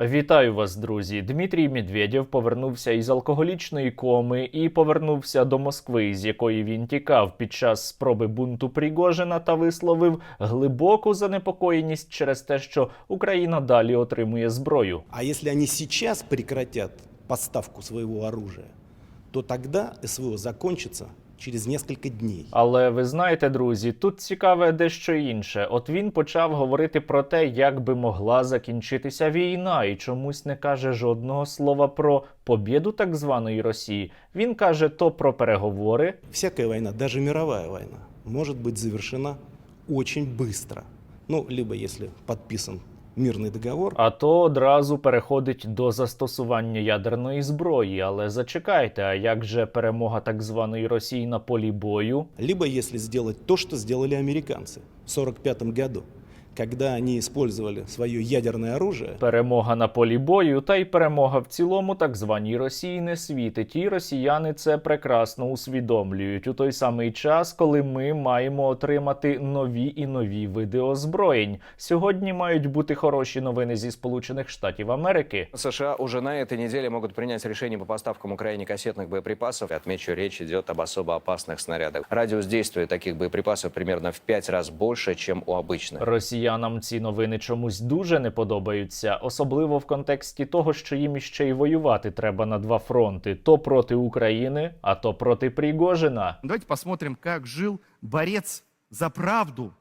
Вітаю вас, друзі. Дмитрій Медведєв повернувся із алкоголічної коми і повернувся до Москви, з якої він тікав під час спроби бунту Пригожина та висловив глибоку занепокоєність через те, що Україна далі отримує зброю. А если они сейчас прекратят поставку своего оружия, то тогда СВО закончится через несколько дней. Але ви знаєте, друзі, тут цікаве дещо інше. От він почав говорити про те, як би могла закінчитися війна, і чомусь не каже жодного слова про побєду так званої Росії. Він каже то про переговори, Всякая война, даже мировая война, может быть завершена очень быстро. Ну, либо если подписан мирный договор, а то одразу переходить до застосування ядерної зброї. Але зачекайте, а як же перемога так званої Росії на полі бою? либо якщо сделать то, що зробили американці в 1945 году, когда они использовали свое ядерное оружие Перемога на полі бою та й перемога в цілому так званій Росії не світить. І росіяни це прекрасно усвідомлюють у той самий час, коли ми маємо отримати нові і нові види озброєнь. Сьогодні мають бути хороші новини зі Сполучених Штатів Америки. США уже на этой неделе могут принять решение по поставкам Украине кассетных боеприпасов. Отмечу, речь идет об особо опасных снарядах. Радиус действия таких боеприпасов примерно в пять раз больше, чем у обычных. Росіянам ці новини чомусь дуже не подобаються, особливо в контексті того, що їм іще й воювати треба на два фронти: то проти України, а то проти Пригожина. Давайте посмотрим, як жив борець за правду,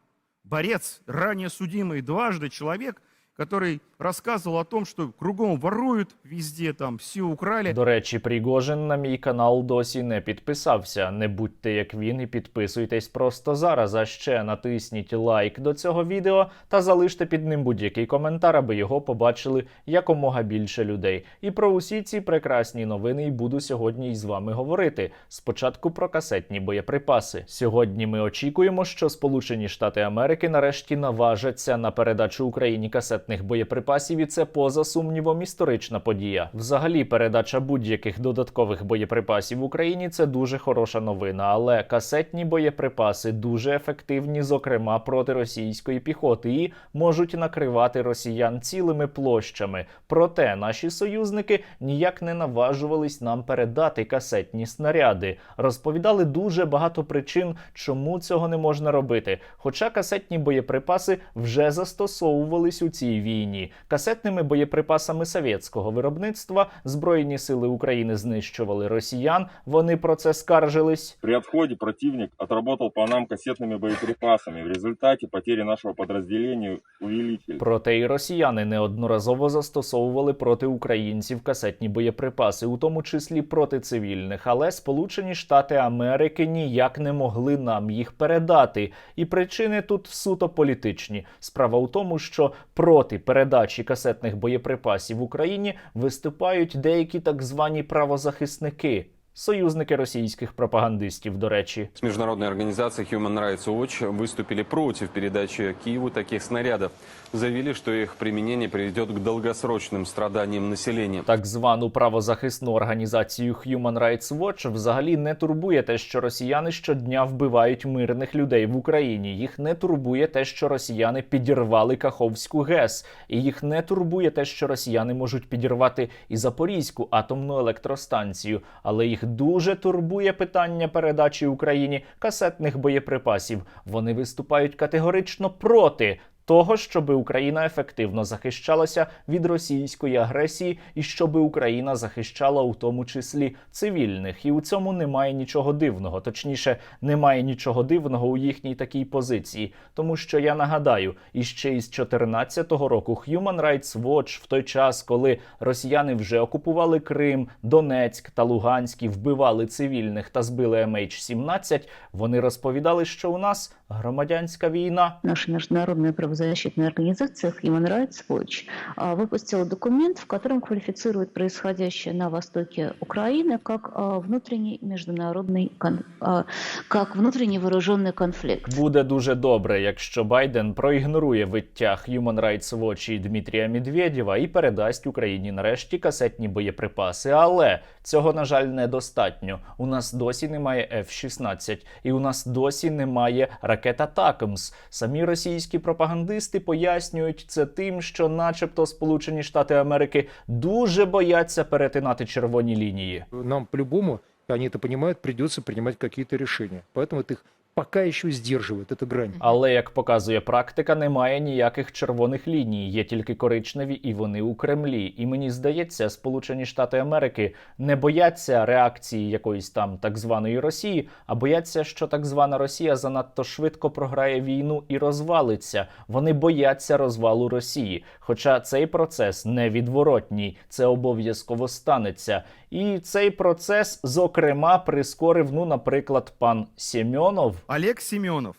борець, ранее судимий дважды человек, который рассказывал о том, что кругом воруют, везде там все украли. До речі, Пригожин на мій канал досі не підписався. Не будьте як він і підписуйтесь просто зараз. А ще натисніть лайк до цього відео та залиште під ним будь-який коментар, аби його побачили якомога більше людей. І про усі ці прекрасні новини й буду сьогодні із вами говорити. Спочатку про касетні боєприпаси. Сьогодні ми очікуємо, що Сполучені Штати Америки нарешті наважаться на передачу Україні касетних боєприпасів, і це поза сумнівом історична подія. Взагалі, передача будь-яких додаткових боєприпасів Україні це дуже хороша новина, але касетні боєприпаси дуже ефективні, зокрема проти російської піхоти, і можуть накривати росіян цілими площами. Проте наші союзники ніяк не наважувались нам передати касетні снаряди. Розповідали дуже багато причин, чому цього не можна робити. Хоча касетні боєприпаси вже застосовувались у цій війні. Касетними боєприпасами совєтського виробництва Збройні сили України знищували росіян. Вони про це скаржились. При отходе противник отработал по нам кассетными боеприпасами. В результате потери нашего подразделения увеличились. Проте і росіяни неодноразово застосовували проти українців касетні боєприпаси, у тому числі проти цивільних. Але Сполучені Штати Америки ніяк не могли нам їх передати. І причини тут суто політичні. Справа у тому, що проти передачі касетних боєприпасів Україні виступають деякі так звані правозахисники. Союзники російських пропагандистів, до речі, С международной организацией Human Rights Watch выступили против передачи Киеву таких снарядов. Заявили, что их применение приведет к долгосрочным страданиям населения. так звану правозахисну організацію Human Rights Watch взагалі не турбує те, що росіяни щодня вбивають мирних людей в Україні. Їх не турбує те, що росіяни підірвали Каховську ГЕС, і їх не турбує те, що росіяни можуть підірвати і Запорізьку атомну електростанцію. Але їх дуже турбує питання передачі Україні касетних боєприпасів. Вони виступають категорично проти того, щоб Україна ефективно захищалася від російської агресії, і щоб Україна захищала у тому числі цивільних. І у цьому немає нічого дивного. Точніше, немає нічого дивного у їхній такій позиції. Тому що я нагадаю, іще із 2014 року Human Rights Watch в той час, коли росіяни вже окупували Крим, Донецьк та Луганськ і вбивали цивільних та збили MH17, вони розповідали, що у нас громадянська війна. наша международная правозащитная организация Human Rights Watch а, выпустила документ, в котором квалифицирует происходящее на востоке Украины как а, внутренний международный кон- а, как внутренний вооруженный конфликт. Буде дуже добре, якщо Байден проігнорує виття Human Rights Watch і Дмитрія Медведєва і передасть Україні нарешті касетні боєприпаси. Але цього на жаль недостатньо. У нас досі немає F-16, і у нас досі немає ракет ракета Такмс. Самі російські пропагандисти пояснюють це тим, що, начебто, Сполучені Штати Америки дуже бояться перетинати червоні лінії. нам по-любому, они это понимают, придется принимать какие-то решения. Поэтому это пока еще сдерживает, эта грань. Але як показує практика, немає ніяких червоних ліній, є тільки коричневі, і вони у Кремлі. І мені здається, Сполучені Штати Америки не бояться реакції якоїсь там так званої Росії, а бояться, що так звана Росія занадто швидко програє війну і розвалиться. Вони бояться розвалу Росії. Хоча цей процес невідворотній, це обов'язково станеться. І цей процес, зокрема, прискорив, ну, наприклад, пан Сємьонов. Олег Семенов.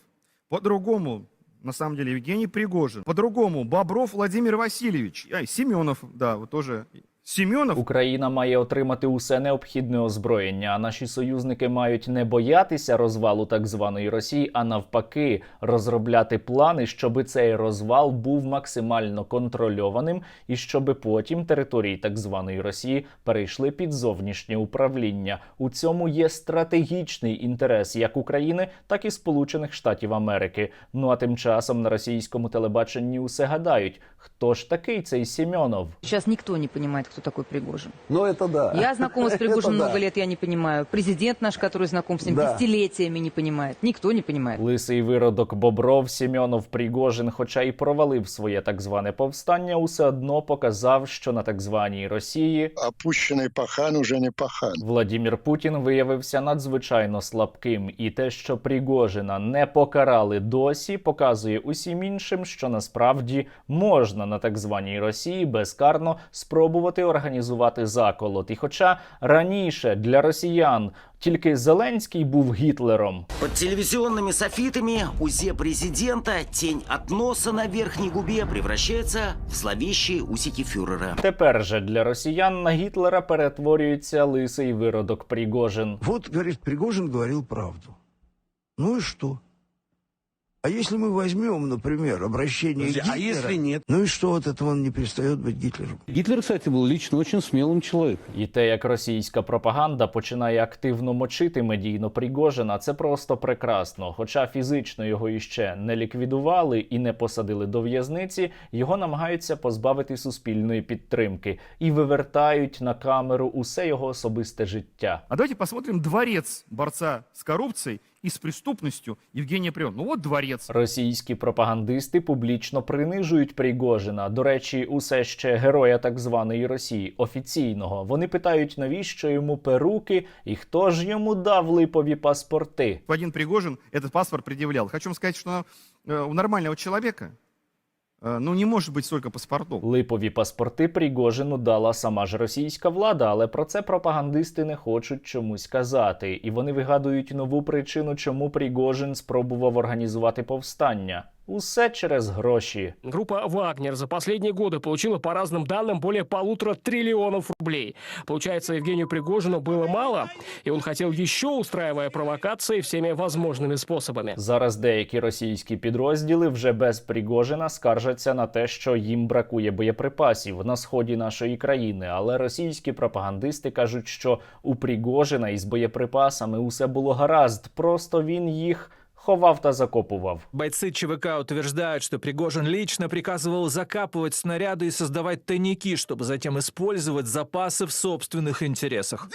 По-другому, на самом деле, Евгений Пригожин. По-другому, Бобров Владимир Васильевич. Ай, Семенов, да, вот тоже. Семенов. Україна має отримати усе необхідне озброєння. А наші союзники мають не боятися розвалу так званої Росії, а навпаки, розробляти плани, щоби цей розвал був максимально контрольованим, і щоби потім території так званої Росії перейшли під зовнішнє управління. У цьому є стратегічний інтерес як України, так і Сполучених Штатів Америки. Ну а тим часом на російському телебаченні усе гадають, хто ж такий цей Сімьонов. Сейчас никто не понимает, кто такой Пригожин. Ну, это да. Я знакома с Это Пригожиным да. много лет, я не понимаю. Президент наш, который знаком с ним Да. десятилетиями, не понимает. Никто не понимает. Лисий виродок Бобров Сімьонов Пригожин, хоча й провалив своє так зване повстання, усе одно показав, що на так званій Росії опущенный пахан уже не пахан. Владімір Путін виявився надзвичайно слабким, і те, що Пригожина не покарали досі, показує усім іншим, що насправді можна на так званій Росії безкарно спробувати організувати заколот. І хоча раніше для росіян тільки Зеленський був Гітлером, Под телевизионными софитами УЗЕ президента тень от носа на верхней губе превращается в зловещие усики фюрера. Тепер же для росіян на Гітлера перетворюється лисий виродок Пригожин. Вот, говорит, Пригожин говорил правду. Ну и что? А если мы возьмем, например, обращение Подожди, а Гитлера... если нет? Ну и что от этого он не перестает быть Гитлером? Гитлер, кстати, был лично очень смелым человеком. І те, як російська пропаганда починає активно мочити медійно Пригожина, це просто прекрасно. Хоча фізично його іще не ліквідували і не посадили до в'язниці, його намагаються позбавити суспільної підтримки і вивертають на камеру усе його особисте життя. А давайте посмотрим дворец борца с коррупцией и с преступностью Евгения Пригожина. Ну вот дворец. Російські пропагандисти публічно принижують Пригожина. До речі, усе ще героя так званої Росії офіційного. Вони питають, навіщо йому перуки і хто ж йому дав липові паспорти. Господин Пригожин этот паспорт предъявлял. Хочу вам сказать, что э, у нормального человека э, ну, не може бути столько паспортів. Липові паспорти Пригожину дала сама ж російська влада, але про це пропагандисти не хочуть чомусь казати, і вони вигадують нову причину, чому Пригожин спробував організувати повстання. Усе через гроші. Группа «Вагнер» за последние годы получила, по разным данным, более полутора триллионов рублей. Получается, Евгению Пригожину было мало, и он хотел еще, устраивая провокации всеми возможными способами. Зараз деякі російські підрозділи вже без Пригожина скаржаться на те, що їм бракує боєприпасів на сході нашої країни. Але російські пропагандисти кажуть, що у Пригожина із боєприпасами усе було гаразд, просто він їх ховав та закопував. Бойцы ЧВК утверждают, что Пригожин лично приказывал закапывать снаряды и создавать тайники, чтобы затем использовать запасы в собственных интересах.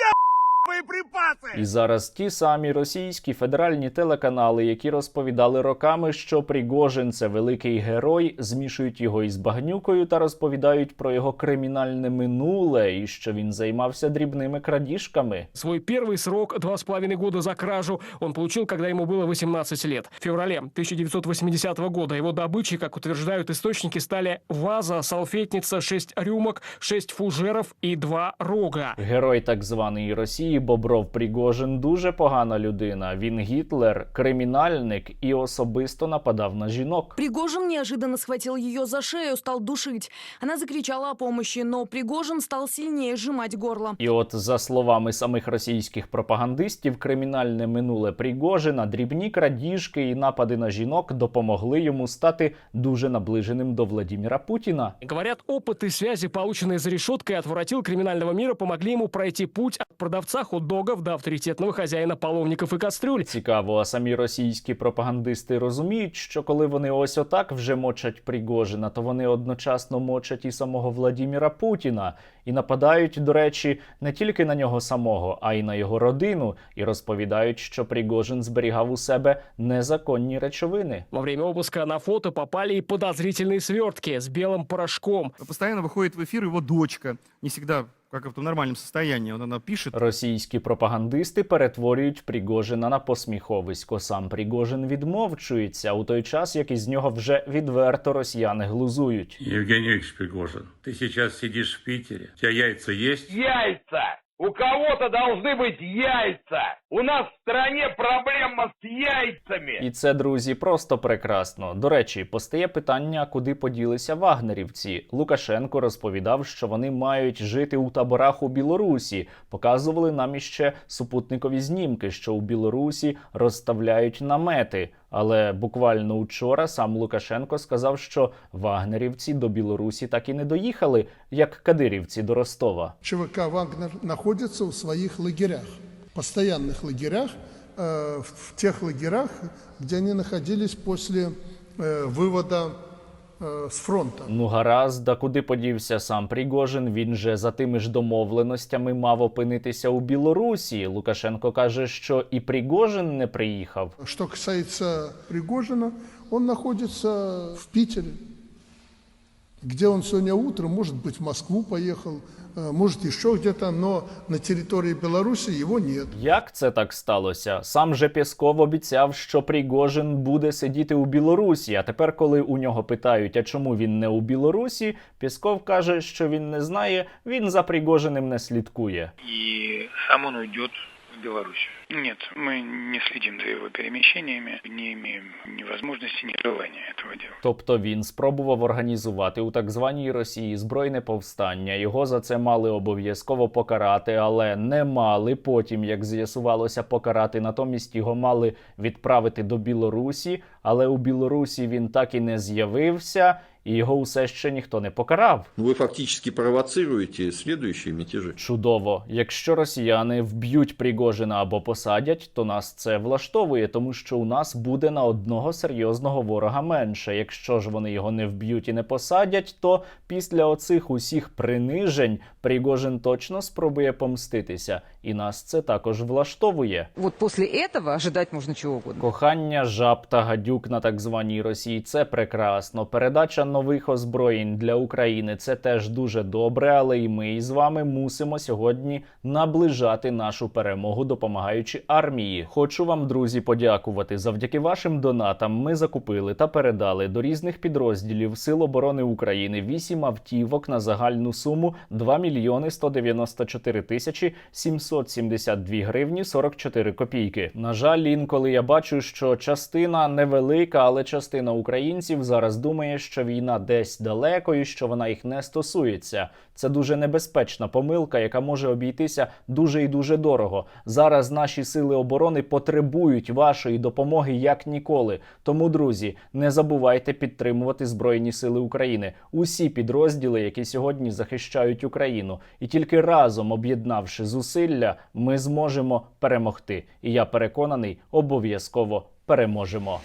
Боеприпасы! І зараз ті самі російські федеральні телеканали, які розповідали роками, що Пригожин це великий герой, змішують його із багнюкою та розповідають про його кримінальне минуле і що він займався дрібними крадіжками. Свой первый срок, два с половиной года за кражу, он получил, когда ему было 18 лет. В феврале 1980 года его добычей, как утверждают источники, стали ваза, салфетница, 6 рюмок, 6 фужеров и 2 рога. Герой так званої Росії Бобров Пригожин дуже погана людина. Він Гітлер, кримінальник і особисто нападав на жінок. Пригожин неожиданно схватил ее за шею, стал душить. Она закричала о помощи, но Пригожин стал сильнее сжимать горло. І от за словами самих російських пропагандистів, кримінальне минуле Пригожина, дрібні крадіжки і напади на жінок допомогли йому стати дуже наближеним до Владіміра Путіна. Говорят, опыт и связи, полученные за решеткой от воротил криминального мира, помогли ему пройти путь от продавца хот хот-догов до авторитетного хозяина половников и кастрюль. Цікаво, а самі російські пропагандисти розуміють, що коли вони ось отак вже мочать Пригожина, то вони одночасно мочать і самого Владіміра Путіна і нападають, до речі, не тільки на нього самого, а й на його родину, і розповідають, що Пригожин зберігав у себе незаконні речовини. Во время обыска на фото попали и подозрительные свертки с белым порошком. Постоянно выходит в эфир его дочка, не всегда как в нормальном состоянии. Вот она пишет. Російські пропагандисти перетворюють Пригожина на посміховисько. Сам Пригожин відмовчується у той час, як із нього вже відверто росіяни глузують. Євгеній Пригожин, ти зараз сидиш в Пітері, У тебе яйця є? Яйца! У кого-то должны быть яйца! У нас в стране проблема с яйцами! І це, друзі, просто прекрасно. До речі, постає питання, куди поділися вагнерівці. Лукашенко розповідав, що вони мають жити у таборах у Білорусі. Показували нам іще супутникові знімки, що у Білорусі розставляють намети. Але буквально учора сам Лукашенко сказав, що вагнерівці до Білорусі так і не доїхали, як кадирівці до Ростова. ЧВК «Вагнер» находится в своих лагерях, постоянных лагерях, э, в тех лагерях, где они находились после э, вывода э, с фронта. Ну гаразд, а куди подівся сам Пригожин? Він же за тими ж домовленостями мав опинитися у Білорусі. Лукашенко каже, що і Пригожин не приїхав. Что касается Пригожина, он находится в Питере, где он сегодня утром, может быть, в Москву поехал, э, может, еще где-то, но на территории Беларуси его нет. Як це так сталося? Сам же Пєсков обіцяв, що Пригожин буде сидіти у Білорусі. А тепер, коли у нього питають, а чому він не у Білорусі, Пєсков каже, що він не знає, він за Пригожиним не слідкує. и сам он уйдет в Беларусь. Нет, мы не следим за его перемещениями, не имеем ни возможности, ни желания этого делать. Тобто він спробував організувати у так званій Росії збройне повстання. Його за це мали обов'язково покарати, але не мали потім, як з'ясувалося, покарати. Натомість його мали відправити до Білорусі, але у Білорусі він так і не з'явився, і його усе ще ніхто не покарав. Вы фактически провоцируете следующие мятежи. Чудово. Якщо росіяни вб'ють Пригожина або посадять, то нас це влаштовує, тому що у нас буде на одного серйозного ворога менше. Якщо ж вони його не вб'ють і не посадять, то після оцих усіх принижень Пригожин точно спробує помститися, і нас це також влаштовує. Вот после этого ожидать можно чего угодно. Кохання жаб та гадюк на так званій Росії це прекрасно. Передача нових озброєнь для України це теж дуже добре, але і ми із вами мусимо сьогодні наближати нашу перемогу, допомагаючи армії. Хочу вам, друзі, подякувати. Завдяки вашим донатам ми закупили та передали до різних підрозділів Сил оборони України 8 автівок на загальну суму 2 мільйони 194 тисячі 772 гривні 44 копійки. На жаль, інколи я бачу, що частина невелика, але частина українців зараз думає, що війна десь далеко і що вона їх не стосується. Це дуже небезпечна помилка, яка може обійтися дуже і дуже дорого. Зараз наші сили оборони потребують вашої допомоги як ніколи. Тому, друзі, не забувайте підтримувати Збройні Сили України, усі підрозділи, які сьогодні захищають Україну, і тільки разом, об'єднавши зусилля, ми зможемо перемогти. І я переконаний, обов'язково переможемо.